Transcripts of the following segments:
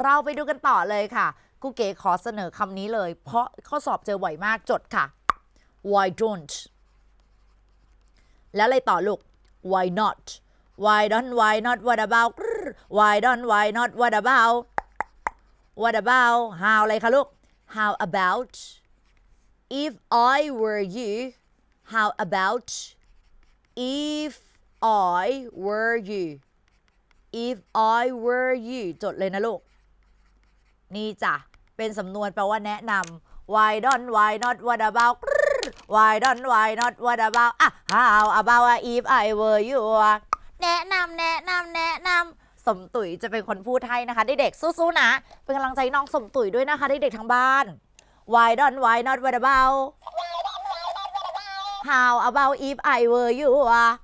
เราไปดูกันต่อเลยค่ะกูเก๋ขอเสนอคำนี้เลย เพราะข้อสอบเจอบ่อยมากจดค่ะ why don't แล้วอะไรต่อลูก why not why don't why not what about why don't why not what about what about how อะไรคะลูก how about if I were you how about if I were you if I were you จดเลยนะลูก นี่จ้ะ เป็นสำนวนแปลว่าแนะนำ why don't why not what about why don't why not what about อะ how about if I were you แนะนำแนะนำแนะนำสมตุ๋ยจะเป็นคนพูดให้นะคะ เด็กๆสู้ๆนะ เป็นกำลังใจน้องสมตุ๋ยด้วยนะคะเด็กๆทางบ้าน why don't why not what about how about if I were you แ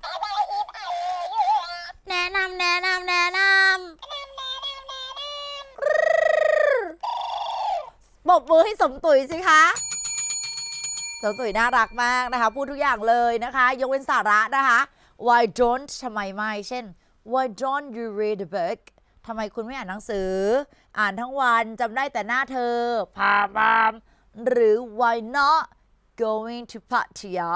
ปบมือให้สมตุ๋ยสิคะสมตุ๋ยน่ารักมากนะคะ พูดทุกอย่างเลยนะคะยกเว้นสาระนะคะ why don't ทำไมไม่ เช่น why don't you read a book ทำไมคุณไม่อ่านหนังสือ อ่านทั้งวันจำได้แต่หน้าเธอพามามหรือ why not going to Pattaya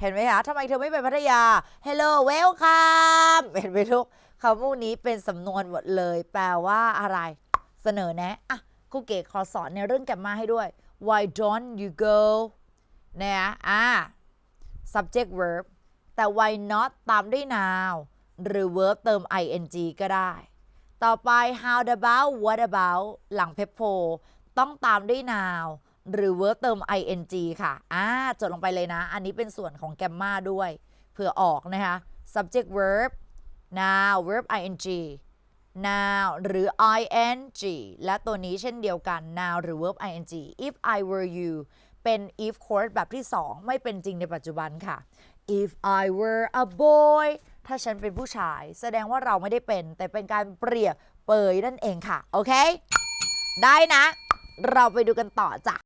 เห็นไหมคะทำไมเธอไม่ไปพัทยา Hello welcome เห็นไหมลูกคำพวกนี้เป็นสำนวนหมดเลย แปลว่าอะไร เสนอแนะอะ ครูเก๋ขอสอนในเรื่องแกมมาให้ด้วย why don't you go นี่ยอะ subject verb แต่ why not ตามด้วย noun หรือ verb เติม ing ก็ได้ ต่อไป how about what about หลัง pep p o ต้องตามด้วย noun หรือ verb เติม ing ค่ะอ่าจดลงไปเลยนะ อันนี้เป็นส่วนของแกมมาด้วยเพื่อออกนะคะ subject verb noun verb ing noun หรือ ing และตัวนี้เช่นเดียวกัน noun หรือ verb ing if I were you เป็น if clause แบบที่ 2 ไม่เป็นจริงในปัจจุบันค่ะ if I were a boy ถ้าฉันเป็นผู้ชาย แสดงว่าเราไม่ได้เป็น แต่เป็นการเปรียบเปยนั่นเองค่ะ โอเค ได้นะ เราไปดูกันต่อจ้ะ